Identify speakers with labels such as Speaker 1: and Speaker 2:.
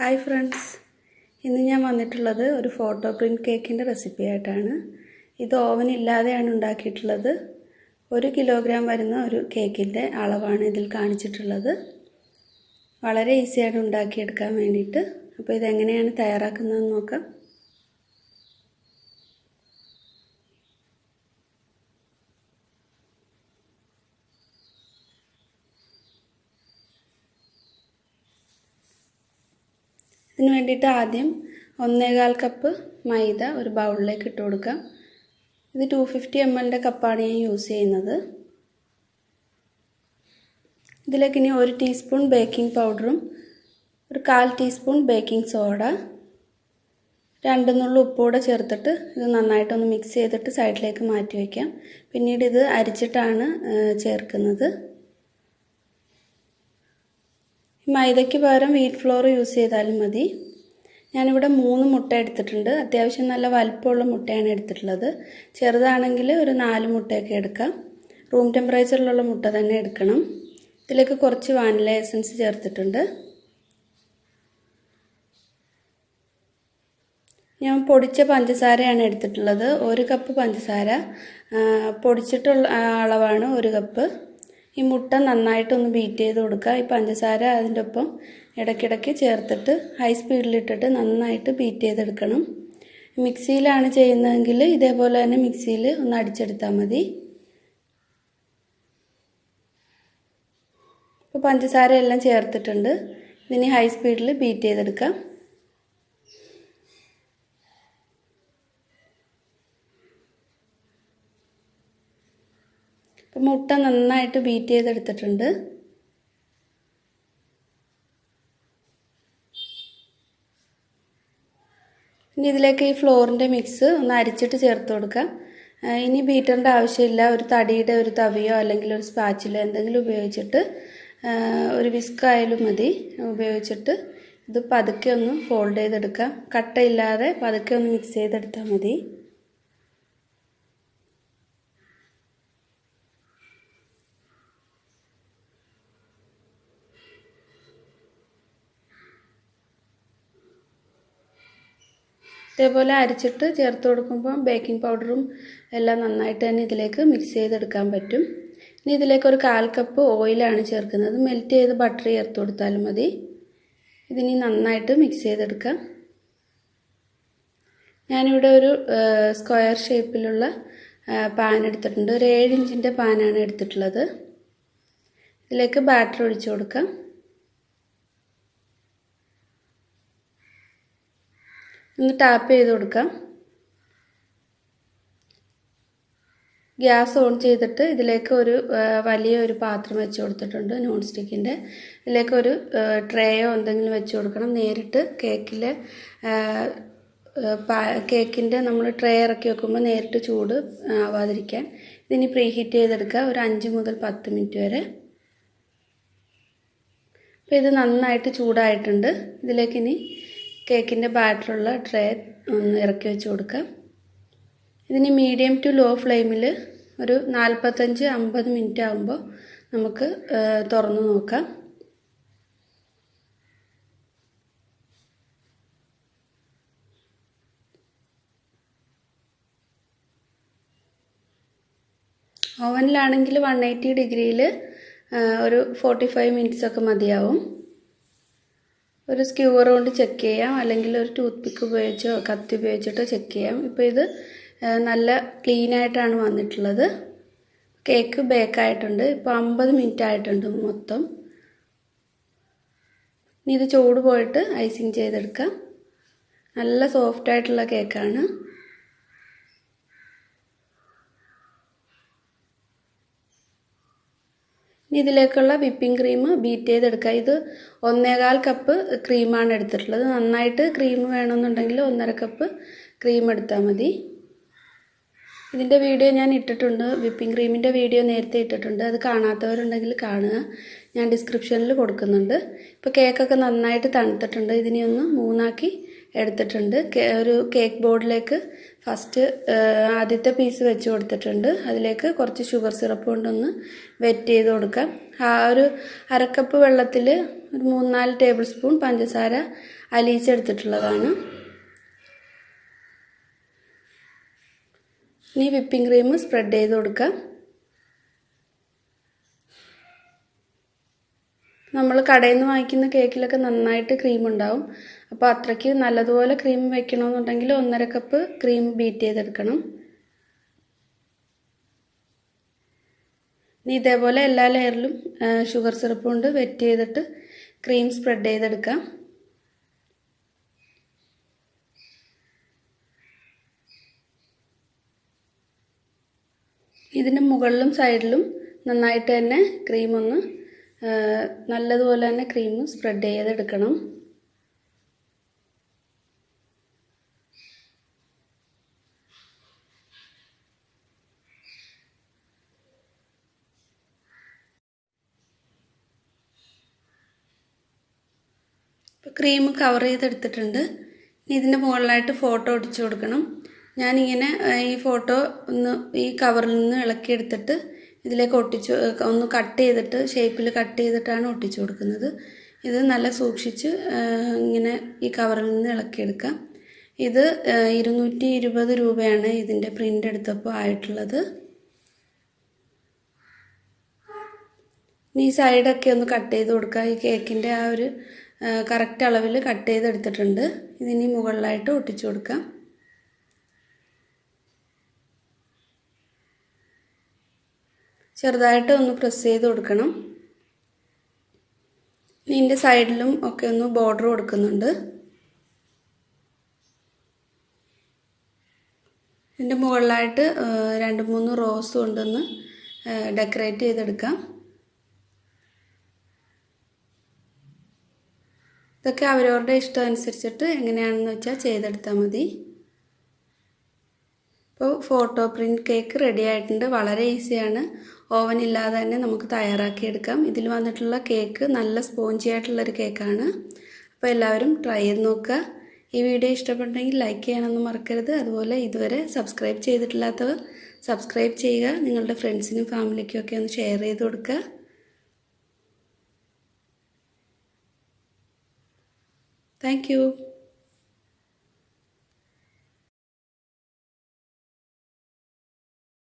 Speaker 1: Hi friends. ഇന്ന് ഞാൻ വന്നിട്ടുള്ളത് ഒരു ഫോട്ടോ പ്രിന്റ് കേക്കിന്റെ റെസിപ്പി ആയിട്ടാണ്. ഇത് ഓവൻ ഇല്ലാതെയാണ് ഉണ്ടാക്കിയിട്ടുള്ളത്. ഒരു കിലോഗ്രാം വരുന്ന ഒരു കേക്കിന്റെ അളവാണ് ഇതിൽ കാണിച്ചിട്ടുള്ളത്. വളരെ ഈസിയായിട്ട് ഉണ്ടാക്കിയെടുക്കാൻ വേണ്ടിയിട്ട്. അപ്പോൾ ഇതെങ്ങനെയാണ് തയ്യാറാക്കുന്നതെന്ന് നോക്കാം. ഇതിന് വേണ്ടിയിട്ട് ആദ്യം ഒന്നേകാൽ കപ്പ് മൈദ ഒരു ബൗളിലേക്ക് ഇട്ട് കൊടുക്കാം. ഇത് ടു ഫിഫ്റ്റി എം എല്ലിന്റെ കപ്പാണ് ഞാൻ യൂസ് ചെയ്യുന്നത്. ഇതിലേക്ക് ഇനി ഒരു ടീസ്പൂൺ ബേക്കിംഗ് പൗഡറും ഒരു കാൽ ടീസ്പൂൺ ബേക്കിംഗ് സോഡ രണ്ട് നുള്ള ഉപ്പൂടെ ചേർത്തിട്ട് ഇത് നന്നായിട്ടൊന്ന് മിക്സ് ചെയ്തിട്ട് സൈഡിലേക്ക് മാറ്റി വയ്ക്കാം പിന്നീട് ഇത് അരിച്ചിട്ടാണ് ചേർക്കുന്നത്. മൈദയ്ക്ക് പകരം വീറ്റ് ഫ്ലോർ യൂസ് ചെയ്താലും മതി. ഞാനിവിടെ മൂന്ന് മുട്ട എടുത്തിട്ടുണ്ട്. അത്യാവശ്യം നല്ല വലിപ്പമുള്ള മുട്ടയാണ് എടുത്തിട്ടുള്ളത്. ചെറുതാണെങ്കിൽ ഒരു നാല് മുട്ടയൊക്കെ എടുക്കാം. റൂം ടെമ്പറേച്ചറിലുള്ള മുട്ട തന്നെ എടുക്കണം. ഇതിലേക്ക് കുറച്ച് വാനില എസൻസ് ചേർത്തിട്ടുണ്ട്. ഞാൻ പൊടിച്ച പഞ്ചസാരയാണ് എടുത്തിട്ടുള്ളത്. ഒരു കപ്പ് പഞ്ചസാര. പൊടിച്ചിട്ടുള്ള അളവാണ് ഒരു കപ്പ് ഈ മുട്ട നന്നായിട്ടൊന്ന് ബീറ്റ് ചെയ്ത് കൊടുക്കുക. ഈ പഞ്ചസാര അതിന്റെ ഒപ്പം ഇടയ്ക്കിടയ്ക്ക് ചേർത്തിട്ട് ഹൈ സ്പീഡിലിട്ടിട്ട് നന്നായിട്ട് ബീറ്റ് ചെയ്തെടുക്കണം. മിക്സിയിലാണ് ചെയ്യുന്നതെങ്കിൽ ഇതേപോലെ തന്നെ മിക്സിയിൽ ഒന്ന് അടിച്ചെടുത്താൽ മതി. ഇപ്പോൾ പഞ്ചസാര എല്ലാം ചേർത്തിട്ടുണ്ട്. ഇതിനി ഹൈ സ്പീഡിൽ ബീറ്റ് ചെയ്തെടുക്കാം. മുട്ട നന്നായിട്ട് ബീറ്റ് ചെയ്തെടുത്തിട്ടുണ്ട്. ഇനി ഇതിലേക്ക് ഈ ഫ്ലോറിന്റെ മിക്സ് ഒന്ന് അരിച്ചിട്ട് ചേർത്ത് കൊടുക്കുക ഇനി ബീറ്ററിന്റെ ആവശ്യമില്ല. ഒരു തടിയുടെ ഒരു തവിയോ അല്ലെങ്കിൽ ഒരു സ്പാച്ചിലോ എന്തെങ്കിലും ഉപയോഗിച്ചിട്ട് ഒരു വിസ്കായാലും മതി. ഉപയോഗിച്ചിട്ട് ഇത് പതുക്കെ ഒന്ന് ഫോൾഡ് ചെയ്തെടുക്കാം. കട്ടയില്ലാതെ പതുക്കെ ഒന്ന് മിക്സ് ചെയ്തെടുത്താൽ മതി. ഇതേപോലെ അരിച്ചിട്ട് ചേർത്ത് കൊടുക്കുമ്പോൾ ബേക്കിംഗ് പൗഡറും എല്ലാം നന്നായിട്ട് തന്നെ ഇതിലേക്ക് മിക്സ് ചെയ്തെടുക്കാൻ പറ്റും. ഇനി ഇതിലേക്ക് ഒരു കാൽ കപ്പ് ഓയിലാണ് ചേർക്കുന്നത്. മെൽറ്റ് ചെയ്ത് ബട്ടർ ചേർത്ത് കൊടുത്താലും മതി. ഇതിനി നന്നായിട്ട് മിക്സ് ചെയ്തെടുക്കാം. ഞാനിവിടെ ഒരു സ്ക്വയർ ഷേപ്പിലുള്ള പാൻ എടുത്തിട്ടുണ്ട്. ഒരു ഏഴ് ഇഞ്ചിന്റെ പാനാണ് എടുത്തിട്ടുള്ളത്. ഇതിലേക്ക് ബാറ്റർ ഒഴിച്ചു കൊടുക്കാം. ഒന്ന് ടാപ്പ് ചെയ്ത് കൊടുക്കാം. ഗ്യാസ് ഓൺ ചെയ്തിട്ട് ഇതിലേക്ക് ഒരു വലിയ ഒരു പാത്രം വെച്ച് കൊടുത്തിട്ടുണ്ട് നോൺ സ്റ്റിക്കിന്റെ ഇതിലേക്ക് ഒരു ട്രേയോ എന്തെങ്കിലും വെച്ച് കൊടുക്കണം. നേരിട്ട് കേക്കിൽ കേക്കിന്റെ നമ്മൾ ട്രേ ഇറക്കി വെക്കുമ്പോൾ നേരിട്ട് ചൂട് ആവാതിരിക്കാൻ. ഇതിനി പ്രീ ഹീറ്റ് ചെയ്തെടുക്കുക ഒരു അഞ്ച് മുതൽ പത്ത് മിനിറ്റ് വരെ. അപ്പോൾ ഇത് നന്നായിട്ട് ചൂടായിട്ടുണ്ട്. ഇതിലേക്ക് ഇനി കേക്കിന്റെ ബാറ്ററുള്ള ട്രേ ഒന്ന് ഇറക്കി വെച്ച് കൊടുക്കാം. ഇതിന് മീഡിയം ടു ലോ ഫ്ലെയിമിൽ ഒരു നാൽപ്പത്തഞ്ച് അമ്പത് മിനിറ്റ് ആകുമ്പോൾ നമുക്ക് തുറന്ന് നോക്കാം. ഓവനിലാണെങ്കിൽ വൺ എയ്റ്റി ഡിഗ്രിയിൽ ഒരു ഫോർട്ടി ഫൈവ് മിനിറ്റ്സൊക്കെ മതിയാവും. ഒരു സ്ക്യൂവർ കൊണ്ട് ചെക്ക് ചെയ്യാം. അല്ലെങ്കിൽ ഒരു ടൂത്ത് പിക്ക് ഉപയോഗിച്ചോ കത്തി ഉപയോഗിച്ചിട്ടോ ചെക്ക് ചെയ്യാം. ഇപ്പോൾ ഇത് നല്ല ക്ലീൻ ആയിട്ടാണ് വന്നിട്ടുള്ളത്. കേക്ക് ബേക്കായിട്ടുണ്ട് ഇപ്പോൾ അമ്പത് മിനിറ്റ് ആയിട്ടുണ്ട് മൊത്തം. ഇനി ഇത് ചൂട് പോയിട്ട് ഐസിങ് ചെയ്തെടുക്കാം. നല്ല സോഫ്റ്റ് ആയിട്ടുള്ള കേക്കാണ് ഇതിലേക്കുള്ള വിപ്പിംഗ് ക്രീം ബീറ്റ് ചെയ്തെടുക്കുക. ഇത് ഒന്നേകാൽ കപ്പ് ക്രീമാണ് എടുത്തിട്ടുള്ളത്. നന്നായിട്ട് ക്രീം വേണമെന്നുണ്ടെങ്കിൽ ഒന്നര കപ്പ് ക്രീം എടുത്താൽ മതി. ഇതിന്റെ വീഡിയോ ഞാൻ ഇട്ടിട്ടുണ്ട്. വിപ്പിംഗ് ക്രീമിന്റെ വീഡിയോ നേരത്തെ ഇട്ടിട്ടുണ്ട്. അത് കാണാത്തവരുണ്ടെങ്കിൽ കാണുക. ഞാൻ ഡിസ്ക്രിപ്ഷനിൽ കൊടുക്കുന്നുണ്ട്. ഇപ്പോൾ കേക്കൊക്കെ നന്നായിട്ട് തണുത്തിട്ടുണ്ട്. ഇതിനെ ഒന്ന് മൂന്നാക്കി എടുത്തിട്ടുണ്ട്. ഒരു കേക്ക് ബോർഡിലേക്ക് ഫസ്റ്റ് ആദ്യത്തെ പീസ് വെച്ച് കൊടുത്തിട്ടുണ്ട്. അതിലേക്ക് കുറച്ച് ഷുഗർ സിറപ്പ് കൊണ്ടൊന്ന് വെറ്റ് ചെയ്ത് കൊടുക്കാം. ആ ഒരു അരക്കപ്പ് വെള്ളത്തിൽ ഒരു മൂന്നാൽ ടേബിൾ സ്പൂൺ പഞ്ചസാര അലിയിച്ചെടുത്തിട്ടുള്ളതാണ്. ഇനി വിപ്പിംഗ് ക്രീം സ്പ്രെഡ് ചെയ്ത് കൊടുക്കാം. നമ്മൾ കടയിൽ നിന്ന് വാങ്ങിക്കുന്ന കേക്കിലൊക്കെ നന്നായിട്ട് ക്രീം ഉണ്ടാവും. അപ്പോൾ അത്രയ്ക്ക് നല്ലതുപോലെ ക്രീം വെക്കണമെന്നുണ്ടെങ്കിൽ ഒന്നര കപ്പ് ക്രീം ബീറ്റ് ചെയ്തെടുക്കണം. ഇനി ഇതേപോലെ എല്ലാ ലെയറിലും ഷുഗർ സിറപ്പ് കൊണ്ട് വെറ്റ് ചെയ്തിട്ട് ക്രീം സ്പ്രെഡ് ചെയ്തെടുക്കാം. ഇതിന്റെ മുകളിലും സൈഡിലും നന്നായിട്ട് തന്നെ ക്രീം ഒന്ന് നല്ലതുപോലെ തന്നെ ക്രീം സ്പ്രെഡ് ചെയ്തെടുക്കണം. ഇപ്പോൾ ക്രീം കവർ ചെയ്തെടുത്തിട്ടുണ്ട്. ഇനി ഇതിന്റെ മുകളിലായിട്ട് ഫോട്ടോ ഒടിച്ചു കൊടുക്കണം. ഞാനിങ്ങനെ ഈ ഫോട്ടോ ഒന്ന് ഈ കവറിൽ നിന്ന് ഇളക്കിയെടുത്തിട്ട് ഇതിലേക്ക് ഒട്ടിച്ചു ഒന്ന് കട്ട് ചെയ്തിട്ട് ഷേപ്പിൽ കട്ട് ചെയ്തിട്ടാണ് ഒട്ടിച്ചു കൊടുക്കുന്നത്. ഇത് നല്ല സൂക്ഷിച്ച് ഇങ്ങനെ ഈ കവറിൽ നിന്ന് ഇളക്കിയെടുക്കാം ഇത് ഇരുന്നൂറ്റി ഇരുപത് രൂപയാണ് ഇതിന്റെ പ്രിന്റ് എടുത്തപ്പോൾ ആയിട്ടുള്ളത്. ഈ സൈഡൊക്കെ ഒന്ന് കട്ട് ചെയ്ത് കൊടുക്കുക ഈ കേക്കിന്റെ ആ ഒരു കറക്റ്റ് അളവിൽ കട്ട് ചെയ്തെടുത്തിട്ടുണ്ട്. ഇതിനി മുകളിലായിട്ട് ഒട്ടിച്ചു കൊടുക്കാം. ചെറുതായിട്ട് ഒന്ന് പ്രസ് ചെയ്ത് കൊടുക്കണം. ഇതിന്റെ സൈഡിലും ഒക്കെ ഒന്ന് ബോർഡർ കൊടുക്കുന്നുണ്ട്. ഇതിന്റെ മുകളിലായിട്ട് രണ്ട് മൂന്ന് റോസ് കൊണ്ടൊന്ന് ഡെക്കറേറ്റ് ചെയ്തെടുക്കാം. ഇതൊക്കെ അവരവരുടെ ഇഷ്ടം അനുസരിച്ചിട്ട് എങ്ങനെയാണെന്ന് വെച്ചാൽ ചെയ്തെടുത്താൽ മതി. ഇപ്പോൾ ഫോട്ടോ പ്രിന്റ് കേക്ക് റെഡി ആയിട്ടുണ്ട്. വളരെ ഈസിയാണ് ഓവൻ ഇല്ലാതെ തന്നെ നമുക്ക് തയ്യാറാക്കിയെടുക്കാം. ഇതിൽ വന്നിട്ടുള്ള കേക്ക് നല്ല സ്പോഞ്ചി ആയിട്ടുള്ളൊരു കേക്കാണ്. അപ്പോൾ എല്ലാവരും ട്രൈ ചെയ്ത് നോക്കുക. ഈ വീഡിയോ ഇഷ്ടപ്പെട്ടെങ്കിൽ ലൈക്ക് ചെയ്യാനൊന്നും മറക്കരുത്. അതുപോലെ ഇതുവരെ സബ്സ്ക്രൈബ് ചെയ്തിട്ടില്ലാത്തവർ സബ്സ്ക്രൈബ് ചെയ്യുക. നിങ്ങളുടെ ഫ്രണ്ട്സിനും ഫാമിലിക്കും ഒക്കെ ഒന്ന് ഷെയർ ചെയ്ത് കൊടുക്കുക. താങ്ക്